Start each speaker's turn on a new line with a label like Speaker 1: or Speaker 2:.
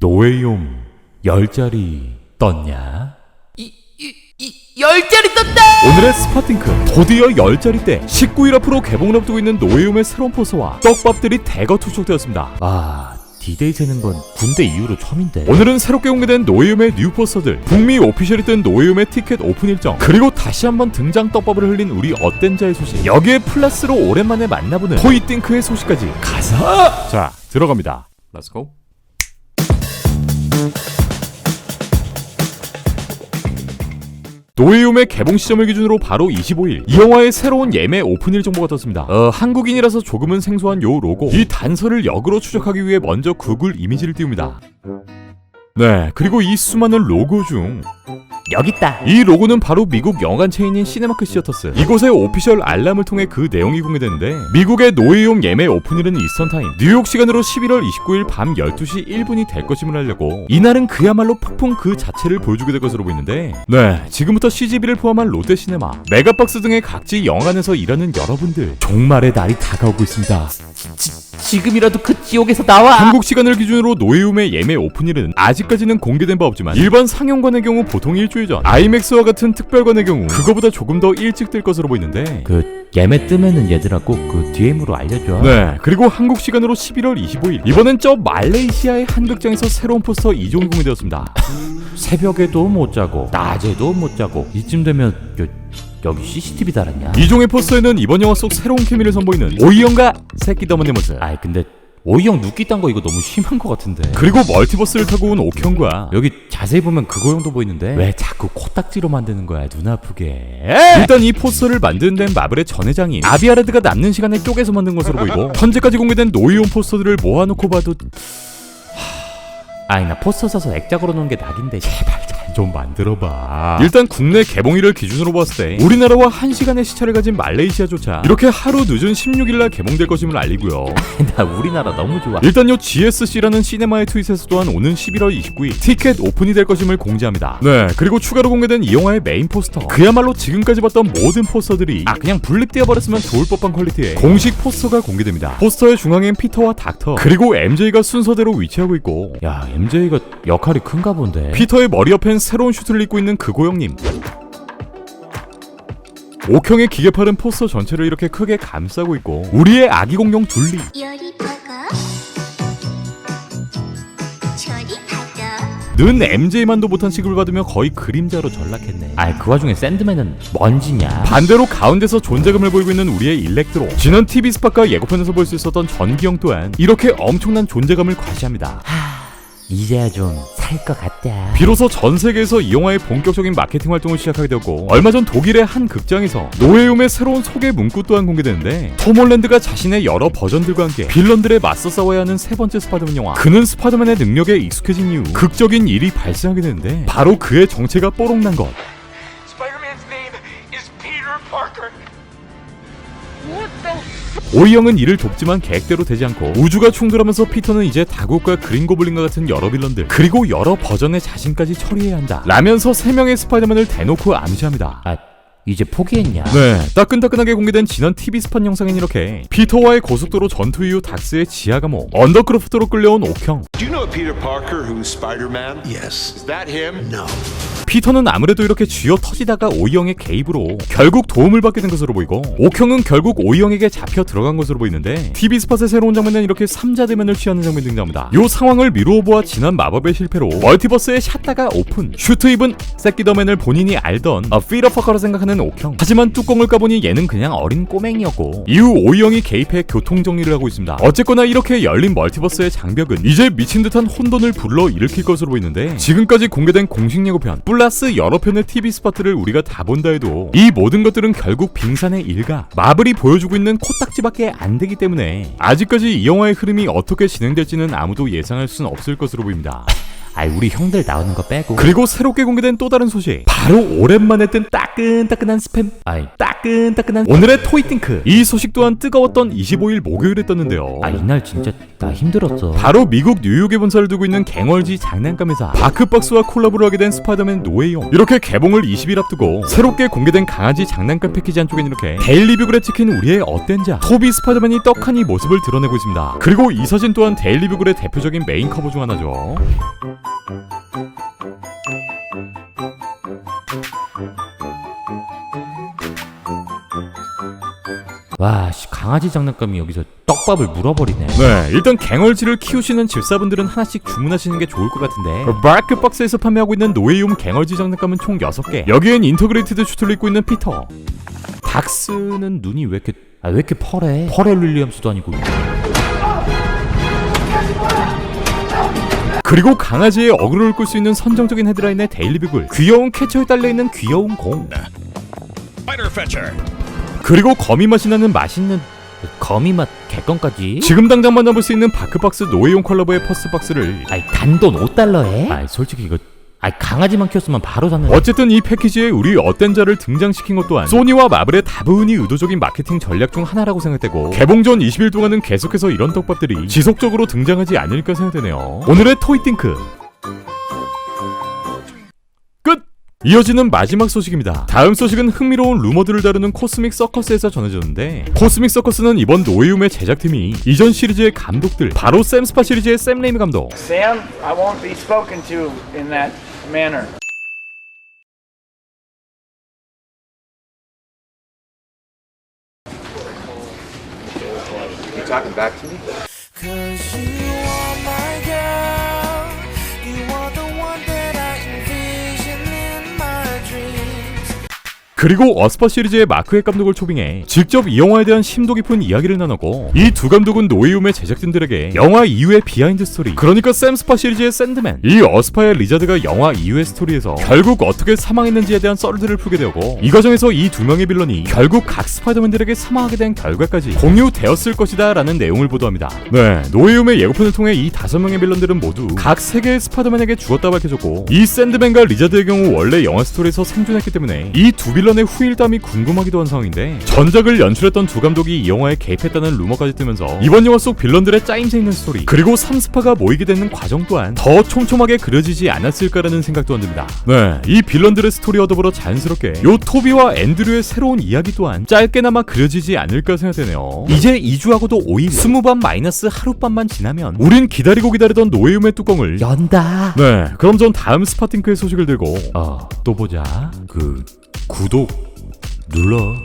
Speaker 1: 노웨이옴 열자리 떴냐?
Speaker 2: 이, 이, 이, 열자리 떴다!
Speaker 1: 오늘의 스파팅크 드디어 열자리 때 19일 앞으로 개봉을 앞두고 있는 노웨이옴의 새로운 포스와 떡밥들이 대거 투척되었습니다. 아 디데이 세는 건 군대 이후로 처음인데 오늘은 새롭게 공개된 노웨이움의 뉴 포스터들 북미 오피셜이 뜬 노웨이움의 티켓 오픈 일정 그리고 다시 한번 등장 떡밥을 흘린 우리 어땠자의 소식 여기에 플러스로 오랜만에 만나보는 토이띵크의 소식까지 가사 자 들어갑니다 렛츠고 노웨이움의 개봉 시점을 기준으로 바로 25일 이 영화의 새로운 예매 오픈일 정보가 떴습니다. 어, 한국인이라서 조금은 생소한 요 로고 이 단서를 역으로 추적하기 위해 먼저 구글 이미지를 띄웁니다. 네, 그리고 이 수많은 로고 중
Speaker 2: 여기 있다.
Speaker 1: 이 로고는 바로 미국 영화관 체인인 시네마크 시어터스. 이곳의 오피셜 알람을 통해 그 내용이 공개되는데 미국의 노웨이홈 예매 오픈일은 이스턴 타임, 뉴욕 시간으로 11월 29일 밤 12시 1분이 될 것임을 알려고 이날은 그야말로 폭풍 그 자체를 보여주게 될 것으로 보이는데 네, 지금부터 CGV를 포함한 롯데시네마, 메가박스 등의 각지 영화관에서 일하는 여러분들 종말의 날이 다가오고 있습니다.
Speaker 2: 지금이라도 그 지옥에서 나와!
Speaker 1: 한국 시간을 기준으로 노웨움의 예매 오픈일은 아직까지는 공개된 바 없지만 일반 상영관의 경우 보통 일주일 전 아이맥스와 같은 특별관의 경우 그거보다 조금 더 일찍 뜰 것으로 보이는데
Speaker 2: 그, 예매 뜨면은 얘들아 꼭 그 DM으로 알려줘.
Speaker 1: 네 그리고 한국 시간으로 11월 25일 이번엔 저 말레이시아의 한 극장에서 새로운 포스터 2종이 공개되었습니다
Speaker 2: 새벽에도 못 자고, 낮에도 못 자고, 이쯤 되면, 여, 여기 CCTV 달았냐?
Speaker 1: 2종의 포스터에는 이번 영화 속 새로운 케미를 선보이는 오이영과 새끼 더머니 모습
Speaker 2: 아이, 근데, 오이 형 눕기 딴 거 이거 너무 심한 거 같은데.
Speaker 1: 그리고 멀티버스를 타고 온 옥형과
Speaker 2: 여기 자세히 보면 그거 형도 보이는데 왜 자꾸 코딱지로 만드는 거야 눈 아프게
Speaker 1: 일단 이 포스터를 만드는 데는 마블의 전 회장인 아비아레드가 남는 시간에 쪼개서 만든 것으로 보이고 현재까지 공개된 노이온 포스터들을 모아놓고 봐도
Speaker 2: 아니 나 포스터 사서 액작으로 놓은 게 낙인데 제발 잘 좀 만들어봐.
Speaker 1: 일단 국내 개봉일을 기준으로 봤을 때 우리나라와 1시간의 시차를 가진 말레이시아조차 이렇게 하루 늦은 16일날 개봉될 것임을 알리고요.
Speaker 2: 나 우리나라 너무 좋아.
Speaker 1: 일단 요 GSC라는 시네마의 트윗에서 또한 오는 11월 29일 티켓 오픈이 될 것임을 공지합니다. 네 그리고 추가로 공개된 이 영화의 메인 포스터. 그야말로 지금까지 봤던 모든 포스터들이 아 그냥 분립되어 버렸으면 좋을 법한 퀄리티의 공식 포스터가 공개됩니다. 포스터의 중앙엔 피터와 닥터 그리고 MJ가 순서대로 위치하고 있고
Speaker 2: 야 MJ가 역할이 큰가 본데.
Speaker 1: 피터의 머리 옆엔 새로운 슈트를 입고 있는 그고영님. 옥형의 기계팔은 포스터 전체를 이렇게 크게 감싸고 있고 우리의 아기 공룡 둘리. 는 MJ만도 못한 취급을 받으며 거의 그림자로 전락했네.
Speaker 2: 아이 그 와중에 샌드맨은 먼지냐?
Speaker 1: 반대로 가운데서 존재감을 보이고 있는 우리의 일렉트로. 지난 TV 스팟과 예고편에서 볼 수 있었던 전기형 또한 이렇게 엄청난 존재감을 과시합니다
Speaker 2: 이제야 좀 살 것 같다
Speaker 1: 비로소 전 세계에서 이 영화의 본격적인 마케팅 활동을 시작하게 되었고 얼마 전 독일의 한 극장에서 노웨움의 새로운 소개 문구 또한 공개되는데 톰 홀랜드가 자신의 여러 버전들과 함께 빌런들에 맞서 싸워야 하는 세 번째 스파이더맨 영화 그는 스파이더맨의 능력에 익숙해진 이후 극적인 일이 발생하게 되는데 바로 그의 정체가 뽀록난 것
Speaker 3: Spider-Man's name is Peter Parker.
Speaker 1: 오이형은 이를 돕지만 계획대로 되지 않고 우주가 충돌하면서 피터는 이제 다국과 그린 고블린과 같은 여러 빌런들 그리고 여러 버전의 자신까지 처리해야 한다. 라면서 세 명의 스파이더맨을 대놓고 암시합니다.
Speaker 2: 아 이제 포기했냐
Speaker 1: 네, 따끈따끈하게 공개된 지난 TV 스팟 영상엔 이렇게 피터와의 고속도로 전투 이후 닥스의 지하 감옥, 언더크로프트로 끌려온 옥형.
Speaker 4: Do you know Peter Parker who's Spider-Man?
Speaker 5: Yes.
Speaker 4: Is that him?
Speaker 5: No.
Speaker 1: 피터는 아무래도 이렇게 쥐어 터지다가 오이형의 개입으로 결국 도움을 받게 된 것으로 보이고 옥형은 결국 오이형에게 잡혀 들어간 것으로 보이는데 TV 스팟의 새로운 장면은 이렇게 삼자 대면을 취하는 장면이 등장합니다. 요 상황을 미루어 보아 지난 마법의 실패로 멀티버스에 샷다가 오픈 슈트 입은 새끼더맨을 본인이 알던 어, 피더퍼커라 생각하는 옥형 하지만 뚜껑을 까보니 얘는 그냥 어린 꼬맹이였고 이후 오이형이 개입해 교통 정리를 하고 있습니다. 어쨌거나 이렇게 열린 멀티버스의 장벽은 이제 미친 듯한 혼돈을 불러 일으킬 것으로 보이는데 지금까지 공개된 공식 예고편 플러스 여러 편의 TV 스팟들을 우리가 다 본다 해도 이 모든 것들은 결국 빙산의 일가 마블이 보여주고 있는 코딱지밖에 안 되기 때문에 아직까지 이 영화의 흐름이 어떻게 진행될지는 아무도 예상할 수는 없을 것으로 보입니다.
Speaker 2: 아이 우리 형들 나오는 거 빼고.
Speaker 1: 그리고 새롭게 공개된 또 다른 소식. 바로 오랜만에 뜬 따끈따끈한 스팸.
Speaker 2: 아이.
Speaker 1: 따끈따끈한 오늘의 토이팅크. 이 소식 또한 뜨거웠던 25일 목요일에 떴는데요.
Speaker 2: 아 이날 진짜 나 힘들었어.
Speaker 1: 바로 미국 뉴욕에 본사를 두고 있는 갱얼지 장난감 회사 바크박스와 콜라보를 하게 된 스파이더맨 노웨이용. 이렇게 개봉을 20일 앞두고 새롭게 공개된 강아지 장난감 패키지 한쪽엔 이렇게 데일리뷰글에 찍힌 우리의 어땠자 토비 스파이더맨이 떡하니 모습을 드러내고 있습니다. 그리고 이 사진 또한 데일리뷰글의 대표적인 메인 커버 중 하나죠
Speaker 2: 와 씨 강아지 장난감이 여기서 떡밥을 물어버리네.
Speaker 1: 네, 일단 갱얼지를 키우시는 집사분들은 하나씩 주문하시는 게 좋을 것 같은데. 바크박스에서 판매하고 있는 노웨이움 갱얼지 장난감은 총 6개. 여기엔 인터그레이티드 슈트를 입고 있는 피터.
Speaker 2: 박스는 눈이 왜 이렇게 아 왜 이렇게 펄해? 퍼렐 윌리엄스도 아니고.
Speaker 1: 그리고 강아지의 어그로를 끌 수 있는 선정적인 헤드라인의 데일리뷰글 귀여운 캐쳐에 딸려 있는 귀여운 공 그리고 거미 맛이 나는 맛있는
Speaker 2: 거미 맛 개껌까지
Speaker 1: 지금 당장 만나볼 수 있는 바크박스 노웨이용 컬러버의 퍼스박스를
Speaker 2: 아이 단돈 5달러에? 아이 솔직히 이거 아이 강아지만 키웠으면 바로 샀는데
Speaker 1: 어쨌든 이 패키지에 우리 어땐자를 등장시킨 것 또한 소니와 마블의 다분히 의도적인 마케팅 전략 중 하나라고 생각되고 개봉 전 20일 동안은 계속해서 이런 떡밥들이 지속적으로 등장하지 않을까 생각되네요. 오늘의 토이팅크 이어지는 마지막 소식입니다. 다음 소식은 흥미로운 루머들을 다루는 코스믹 서커스에서 전해졌는데 코스믹 서커스는 이번 노웨움의 제작팀이 이전 시리즈의 감독들 바로 샘 스파 시리즈의 샘 레이미 감독
Speaker 5: Sam, I won't be spoken to in that manner.
Speaker 1: 그리고 어스파 시리즈의 마크의 감독을 초빙해 직접 이 영화에 대한 심도 깊은 이야기를 나눴고 이 두 감독은 노웨이움의 제작진들에게 영화 이후의 비하인드 스토리 그러니까 샘 스파 시리즈의 샌드맨 이 어스파의 리자드가 영화 이후의 스토리에서 결국 어떻게 사망했는지에 대한 썰들을 풀게 되고 이 과정에서 이 두 명의 빌런이 결국 각 스파이더맨들에게 사망하게 된 결과까지 공유되었을 것이다 라는 내용을 보도합니다. 네 노웨이움의 예고편을 통해 이 다섯 명의 빌런들은 모두 각세 개의 스파이더맨에게 죽었다 밝혀졌고 이 샌드맨과 리자드의 경우 원래 영화 스토리에서 생존했기 때문에 이 두 빌런 의 후일담이 궁금하기도 한 상황인데 전작을 연출했던 두 감독이 이 영화에 개입했다는 루머까지 뜨면서 이번 영화 속 빌런들의 짜임새 있는 스토리 그리고 삼스파가 모이게 되는 과정 또한 더 촘촘하게 그려지지 않았을까라는 생각 또한 듭니다. 네, 이 빌런들의 스토리와 더불어 자연스럽게 요 토비와 앤드류의 새로운 이야기 또한 짧게나마 그려지지 않을까 생각되네요. 이제 2주하고도 5일 20반 마이너스 하룻밤만 지나면 우린 기다리고 기다리던 노웨움의 뚜껑을
Speaker 2: 연다
Speaker 1: 네, 그럼 전 다음 스파팅크의 소식을 들고
Speaker 2: 어 또 보자
Speaker 1: 그 구독 눌러.